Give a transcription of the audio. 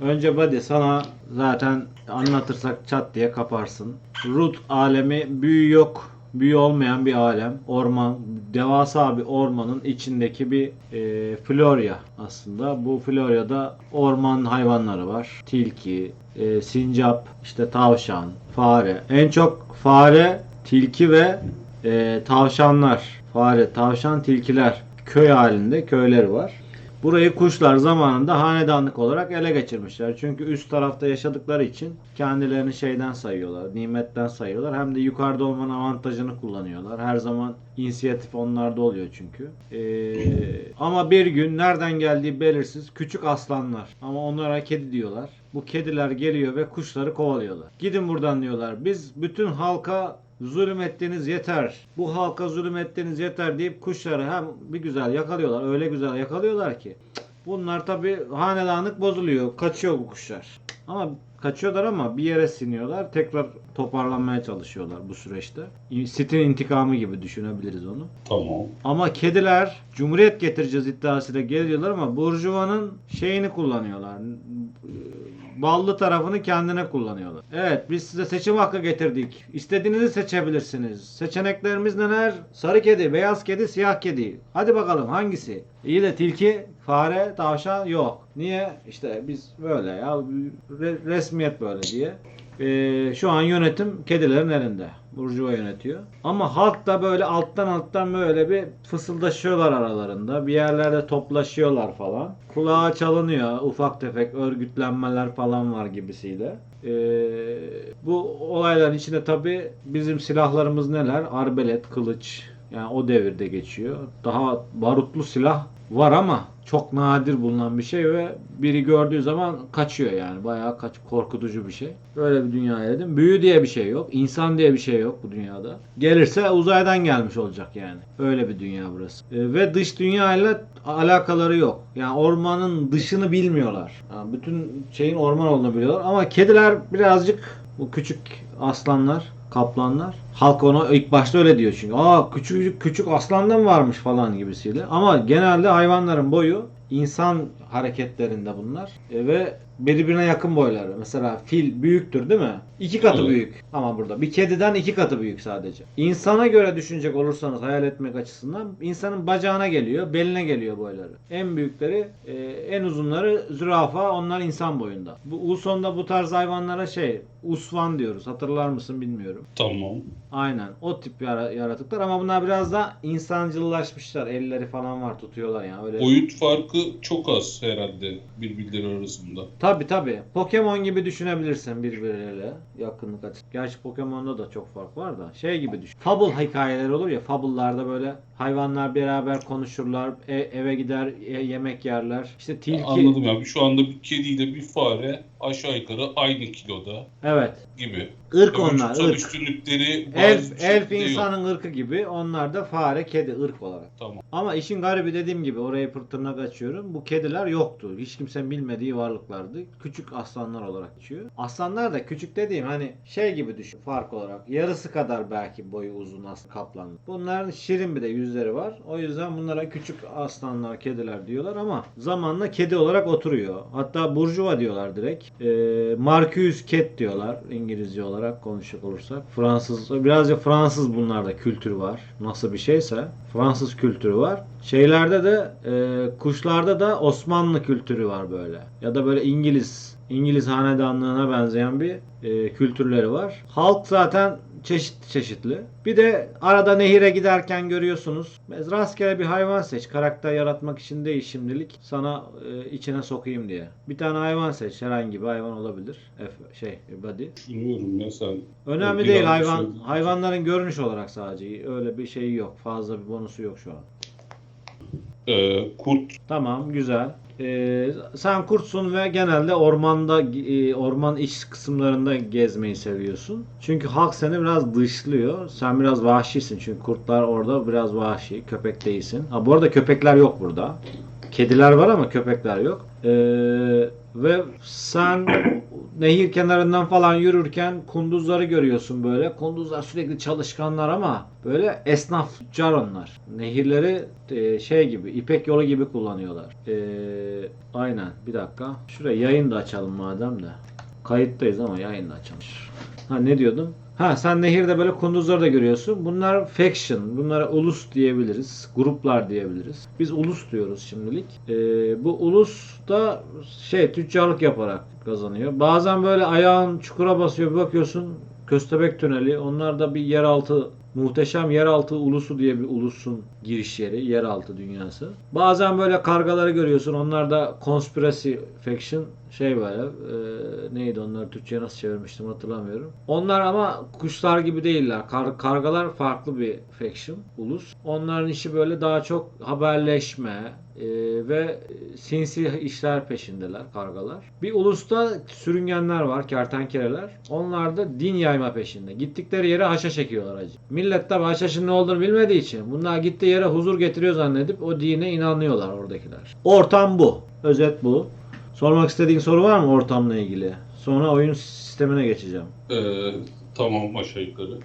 Önce Buddy sana zaten anlatırsak çat diye kaparsın. Root alemi büyü yok. Büyü olmayan bir alem. Orman, devasa bir ormanın içindeki bir e, florya aslında. Bu floryada orman hayvanları var. Tilki, e, sincap, işte tavşan, fare. En çok fare, tilki ve e, tavşanlar. Fare, tavşan, tilkiler. Köy halinde köyleri var. Burayı kuşlar zamanında hanedanlık olarak ele geçirmişler. Çünkü üst tarafta yaşadıkları için kendilerini şeyden sayıyorlar, nimetten sayıyorlar. Hem de yukarıda olmanın avantajını kullanıyorlar. Her zaman inisiyatif onlarda oluyor çünkü. Ee, ama bir gün nereden geldiği belirsiz küçük aslanlar. Ama onlara kedi diyorlar. Bu kediler geliyor ve kuşları kovalıyorlar. Gidin buradan diyorlar. Biz bütün halka zulüm ettiğiniz yeter. Bu halka zulüm ettiğiniz yeter deyip kuşları hem bir güzel yakalıyorlar. Öyle güzel yakalıyorlar ki. Bunlar tabi hanedanlık bozuluyor. Kaçıyor bu kuşlar. Ama kaçıyorlar ama bir yere siniyorlar. Tekrar toparlanmaya çalışıyorlar bu süreçte. Sitin intikamı gibi düşünebiliriz onu. Tamam. Ama kediler cumhuriyet getireceğiz iddiasıyla geliyorlar ama Burjuva'nın şeyini kullanıyorlar. Ballı tarafını kendine kullanıyorlar. Evet biz size seçim hakkı getirdik. İstediğinizi seçebilirsiniz. Seçeneklerimiz neler? Sarı kedi, beyaz kedi, siyah kedi. Hadi bakalım hangisi? İyi de tilki, fare, tavşan yok. Niye? İşte biz böyle ya re- resmiyet böyle diye. Ee, şu an yönetim kedilerin elinde. Burjuva yönetiyor. Ama halk da böyle alttan alttan böyle bir fısıldaşıyorlar aralarında. Bir yerlerde toplaşıyorlar falan. Kulağa çalınıyor. Ufak tefek örgütlenmeler falan var gibisiyle. Ee, bu olayların içinde tabi bizim silahlarımız neler? Arbelet, kılıç. Yani o devirde geçiyor. Daha barutlu silah var ama çok nadir bulunan bir şey ve biri gördüğü zaman kaçıyor yani. Bayağı kaç korkutucu bir şey. Böyle bir dünya dedim. Büyü diye bir şey yok. İnsan diye bir şey yok bu dünyada. Gelirse uzaydan gelmiş olacak yani. Öyle bir dünya burası. E, ve dış dünya ile alakaları yok. Yani ormanın dışını bilmiyorlar. Yani bütün şeyin orman olduğunu biliyorlar. Ama kediler birazcık bu küçük aslanlar kaplanlar. Halk ona ilk başta öyle diyor çünkü. Aa küçük küçük aslandan varmış falan gibisiyle. Ama genelde hayvanların boyu insan hareketlerinde bunlar. E, ve birbirine yakın boyları. Mesela fil büyüktür değil mi? İki katı Evet. büyük ama burada. Bir kediden iki katı büyük sadece. İnsana göre düşünecek olursanız hayal etmek açısından insanın bacağına geliyor, beline geliyor boyları. En büyükleri, e, en uzunları zürafa, onlar insan boyunda. Bu Uson'da bu tarz hayvanlara şey, usvan diyoruz. Hatırlar mısın bilmiyorum. Tamam. Aynen o tip yara- yaratıklar ama bunlar biraz da insancıllaşmışlar. Elleri falan var tutuyorlar yani öyle. Boyut farkı çok az herhalde birbirleri arasında. Tabi tabi. Pokemon gibi düşünebilirsin birbirleriyle yakınlık açısı. Gerçi Pokemon'da da çok fark var da. Şey gibi düşün. Fable hikayeleri olur ya. Fable'larda böyle hayvanlar beraber konuşurlar. e- eve gider e- yemek yerler. İşte tilki. Anladım ya. Şu anda bir kediyle bir fare aşağı yukarı aynı kiloda Evet. gibi. Irk onlar. ırk. üstünlükleri Elf, elf yok. insanın ırkı gibi. Onlar da fare, kedi ırk olarak. Tamam. Ama işin garibi dediğim gibi orayı pırtırnak açıyorum. Bu kediler yoktu. Hiç kimsenin bilmediği varlıklardı. Küçük aslanlar olarak geçiyor. Aslanlar da küçük dediğim hani şey gibi düşün fark olarak. Yarısı kadar belki boyu uzun aslan kaplan. Bunların şirin bir de yüzleri var. O yüzden bunlara küçük aslanlar, kediler diyorlar ama zamanla kedi olarak oturuyor. Hatta burjuva diyorlar direkt. Ee, Marcus Cat diyorlar İngilizce olarak konuşacak olursak. Fransız, birazcık Fransız bunlarda kültür var. Nasıl bir şeyse. Fransız kültürü var. Şeylerde de e, kuşlarda da Osmanlı kültürü var böyle. Ya da böyle İngiliz İngiliz hanedanlığına benzeyen bir e, kültürleri var. Halk zaten çeşitli çeşitli. Bir de arada nehire giderken görüyorsunuz. Rastgele bir hayvan seç. Karakter yaratmak için değil şimdilik. Sana e, içine sokayım diye. Bir tane hayvan seç. Herhangi bir hayvan olabilir. F, şey body. Düşünüyorum ya sen. Önemli Bir değil hayvan söyledin. hayvanların görünüş olarak sadece. Öyle bir şey yok. Fazla bir bonusu yok şu an. Ee, kurt Tamam, güzel. Ee, sen kurtsun ve genelde ormanda, e, orman iç kısımlarında gezmeyi seviyorsun. Çünkü halk seni biraz dışlıyor. Sen biraz vahşisin çünkü kurtlar orada biraz vahşi. Köpek değilsin. Ha bu arada köpekler yok burada. Kediler var ama köpekler yok. Ee, ve sen nehir kenarından falan yürürken kunduzları görüyorsun böyle. Kunduzlar sürekli çalışkanlar ama böyle esnaf, tüccar onlar. Nehirleri e, şey gibi, ipek yolu gibi kullanıyorlar. E, aynen. Bir dakika. Şuraya yayın da açalım madem de. Kayıttayız ama yayın da açalım. Ha ne diyordum? Ha sen nehirde böyle kunduzları da görüyorsun. Bunlar faction. Bunlara ulus diyebiliriz. Gruplar diyebiliriz. Biz ulus diyoruz şimdilik. Ee, bu ulus da şey tüccarlık yaparak kazanıyor. Bazen böyle ayağın çukura basıyor bakıyorsun Köstebek Tüneli. Onlar da bir yeraltı muhteşem yeraltı ulusu diye bir ulusun giriş yeri, yeraltı dünyası. Bazen böyle kargaları görüyorsun. Onlar da conspiracy faction şey böyle e, neydi onlar Türkçe'ye nasıl çevirmiştim hatırlamıyorum. Onlar ama kuşlar gibi değiller. Kar- kargalar farklı bir faction, ulus. Onların işi böyle daha çok haberleşme e, ve sinsi işler peşindeler kargalar. Bir ulusta sürüngenler var, kertenkeleler. Onlar da din yayma peşinde. Gittikleri yere haşa çekiyorlar acı. Millet tabi haşhaşın ne olduğunu bilmediği için bunlar gittiği yere huzur getiriyor zannedip o dine inanıyorlar oradakiler. Ortam bu. Özet bu. Sormak istediğin soru var mı ortamla ilgili? Sonra oyun sistemine geçeceğim. Ee, tamam aşağı yukarı.